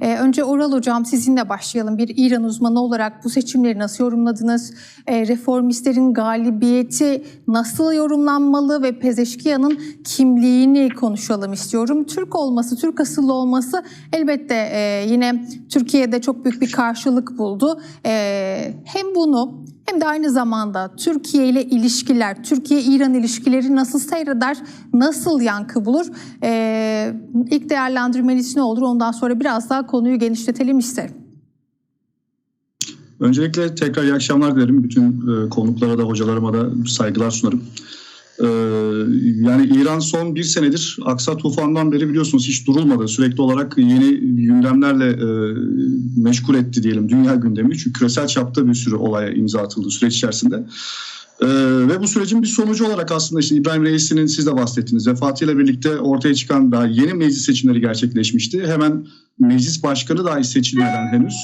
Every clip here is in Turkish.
Ee, önce Oral Hocam sizinle başlayalım. Bir İran uzmanı olarak bu seçimleri nasıl yorumladınız? Ee, reformistlerin galibiyeti nasıl yorumlanmalı ve Pezeşkiyan'ın kimliğini konuşalım istiyorum. Türk olması, Türk asıllı olması elbette e, yine Türkiye'de çok büyük bir karşılık buldu. Ee, hem bunu hem de aynı zamanda Türkiye ile ilişkiler, Türkiye-İran ilişkileri nasıl seyreder, nasıl yankı bulur? Ee, ilk değerlendirmeniz ne olur? Ondan sonra biraz daha konuyu genişletelim isterim. Öncelikle tekrar iyi akşamlar dilerim. Bütün e, konuklara da hocalarıma da saygılar sunarım. E, yani İran son bir senedir Aksa tufandan beri biliyorsunuz hiç durulmadı. Sürekli olarak yeni gündemlerle e, meşgul etti diyelim dünya gündemi. Çünkü küresel çapta bir sürü olaya imza atıldı süreç içerisinde. Ee, ve bu sürecin bir sonucu olarak aslında işte İbrahim Reis'in siz de bahsettiniz vefatıyla birlikte ortaya çıkan daha yeni meclis seçimleri gerçekleşmişti. Hemen meclis başkanı dahi seçilmeden henüz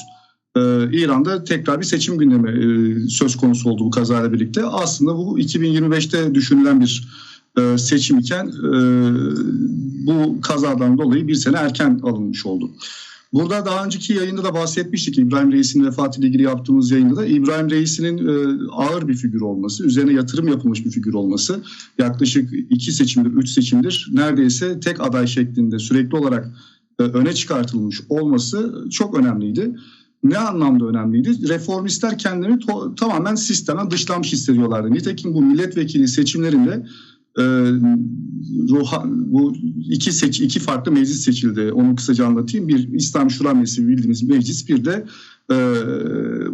İran'da tekrar bir seçim gündemi e, söz konusu oldu bu kazayla birlikte. Aslında bu 2025'te düşünülen bir e, seçim iken e, bu kazadan dolayı bir sene erken alınmış oldu. Burada daha önceki yayında da bahsetmiştik İbrahim Reis'in vefatıyla ilgili yaptığımız yayında da İbrahim Reis'in ağır bir figür olması, üzerine yatırım yapılmış bir figür olması, yaklaşık iki seçimdir, üç seçimdir neredeyse tek aday şeklinde sürekli olarak öne çıkartılmış olması çok önemliydi. Ne anlamda önemliydi? Reformistler kendilerini tamamen sistemden dışlanmış hissediyorlardı. Nitekim bu milletvekili seçimlerinde e, Ruha, bu iki seç iki farklı meclis seçildi. Onu kısaca anlatayım. Bir İslam Şura Meclisi bildiğimiz meclis, bir de e,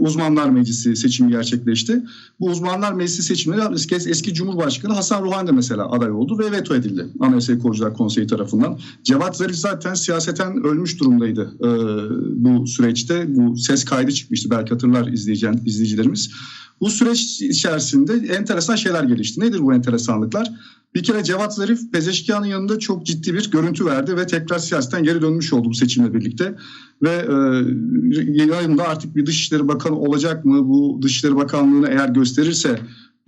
Uzmanlar Meclisi seçimi gerçekleşti. Bu Uzmanlar Meclisi seçimleri eski, eski Cumhurbaşkanı Hasan Ruhani de mesela aday oldu ve veto edildi Anayasa Korucular Konseyi tarafından. Cevat Zarif zaten siyaseten ölmüş durumdaydı e, bu süreçte. Bu ses kaydı çıkmıştı belki hatırlar izleyicilerimiz. Bu süreç içerisinde enteresan şeyler gelişti. Nedir bu enteresanlıklar? Bir kere Cevat Zarif Pezeşkiyan'ın yanında çok ciddi bir görüntü verdi ve tekrar siyasetten geri dönmüş oldu bu seçimle birlikte. Ve e, yanında artık bir Dışişleri Bakanı olacak mı? Bu Dışişleri Bakanlığı'nı eğer gösterirse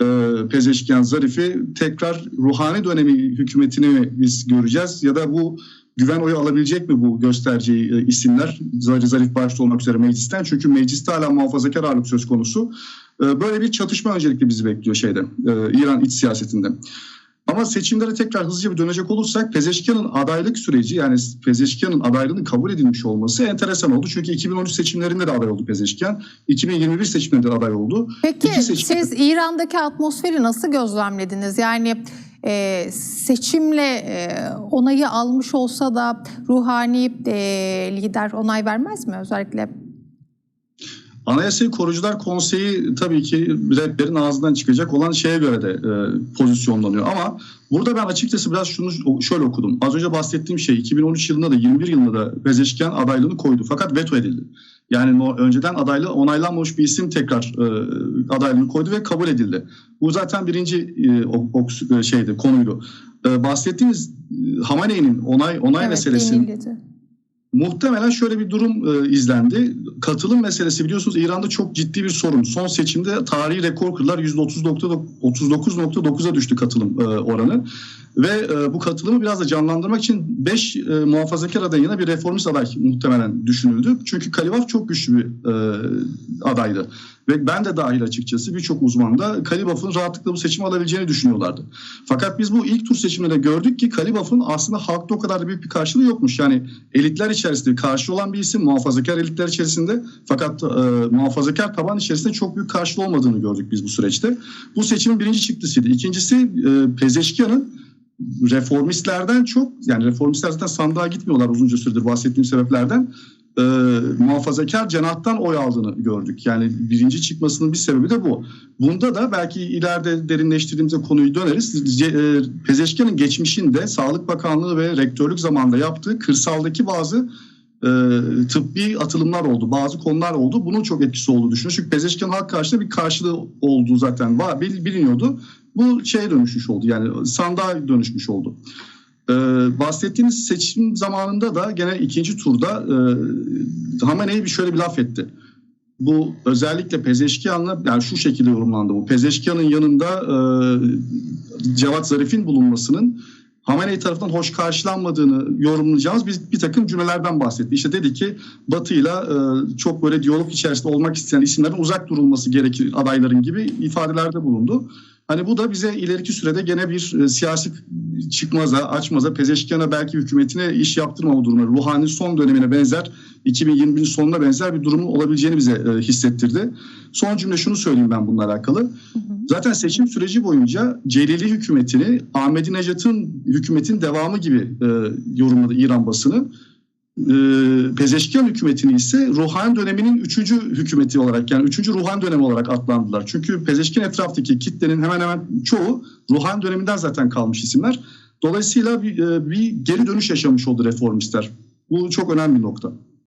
e, Pezeşkiyan Zarif'i tekrar ruhani dönemi hükümetini biz göreceğiz ya da bu güven oyu alabilecek mi bu göstereceği e, isimler Zarif, Zarif başta olmak üzere meclisten çünkü mecliste hala muhafazakar ağırlık söz konusu. E, böyle bir çatışma öncelikle bizi bekliyor şeyde e, İran iç siyasetinde. Ama seçimlere tekrar hızlıca bir dönecek olursak Pezeşkiyan'ın adaylık süreci yani Pezeşkiyan'ın adaylığının kabul edilmiş olması enteresan oldu. Çünkü 2013 seçimlerinde de aday oldu Pezeşkiyan. 2021 seçimlerinde de aday oldu. Peki seçim- siz İran'daki atmosferi nasıl gözlemlediniz? Yani e, seçimle e, onayı almış olsa da ruhani e, lider onay vermez mi özellikle? Anayasayı Korucular Konseyi tabii ki rehberin ağzından çıkacak olan şeye göre de e, pozisyonlanıyor. Ama burada ben açıkçası biraz şunu şöyle okudum. Az önce bahsettiğim şey 2013 yılında da 21 yılında da Pezeşkiyan adaylığını koydu. Fakat veto edildi. Yani önceden adaylı onaylanmamış bir isim tekrar e, adaylığını koydu ve kabul edildi. Bu zaten birinci e, o, o, şeydi konuydu. E, bahsettiğimiz e, Hamaney'nin onay onay evet, meselesi yenildi. Muhtemelen şöyle bir durum e, izlendi. Katılım meselesi biliyorsunuz İran'da çok ciddi bir sorun. Son seçimde tarihi rekor kırdılar. %39.9'a düştü katılım e, oranı. Ve e, bu katılımı biraz da canlandırmak için 5 e, muhafazakar adayına bir reformist aday muhtemelen düşünüldü. Çünkü Kalibaf çok güçlü bir e, adaydı. Ve ben de dahil açıkçası birçok uzman da Kalibaf'ın rahatlıkla bu seçimi alabileceğini düşünüyorlardı. Fakat biz bu ilk tur seçiminde gördük ki Kalibaf'ın aslında halkta o kadar da büyük bir karşılığı yokmuş. Yani elitler içerisinde karşı olan bir isim muhafazakar elitler içerisinde fakat e, muhafazakar taban içerisinde çok büyük karşılığı olmadığını gördük biz bu süreçte. Bu seçimin birinci çıktısıydı. İkincisi e, Pezeşkiyan'ın reformistlerden çok yani reformistler zaten sandığa gitmiyorlar uzunca süredir bahsettiğim sebeplerden e, muhafazakar cenahtan oy aldığını gördük. Yani birinci çıkmasının bir sebebi de bu. Bunda da belki ileride derinleştirdiğimizde konuyu döneriz. Ce, e, Pezeşkian'ın geçmişinde Sağlık Bakanlığı ve rektörlük zamanında yaptığı kırsaldaki bazı e, tıbbi atılımlar oldu. Bazı konular oldu. Bunun çok etkisi olduğu düşünüyorum. Çünkü Pezeşkian halk karşısında bir karşılığı olduğu zaten var, bil- biliniyordu. Bu şeye dönüşmüş oldu. Yani sandığa dönüşmüş oldu. Ee, bahsettiğiniz seçim zamanında da gene ikinci turda e, Hamenei bir şöyle bir laf etti. Bu özellikle Pezeşkiyan'la yani şu şekilde yorumlandı bu. Pezeşkiyan'ın yanında e, Cevat Zarif'in bulunmasının Hamenei tarafından hoş karşılanmadığını yorumlayacağımız bir, bir takım cümlelerden bahsetti. İşte dedi ki Batı'yla e, çok böyle diyalog içerisinde olmak isteyen isimlerin uzak durulması gerekir adayların gibi ifadelerde bulundu. Hani bu da bize ileriki sürede gene bir e, siyasi çıkmaza, açmaza, Pezeşkiyan'a belki hükümetine iş yaptırmama durumu, Ruhani son dönemine benzer, 2021'in sonuna benzer bir durumun olabileceğini bize e, hissettirdi. Son cümle şunu söyleyeyim ben bununla alakalı. Zaten seçim süreci boyunca Celili hükümetini Ahmadinejad'ın hükümetin devamı gibi e, yorumladı İran basını. E, hükümetini ise Ruhani döneminin üçüncü hükümeti olarak yani üçüncü Ruhani dönemi olarak adlandırdılar. Çünkü Pezeşkiyan etraftaki kitlenin hemen hemen çoğu Ruhani döneminden zaten kalmış isimler. Dolayısıyla bir, e, bir geri dönüş yaşamış oldu reformistler. Bu çok önemli bir nokta.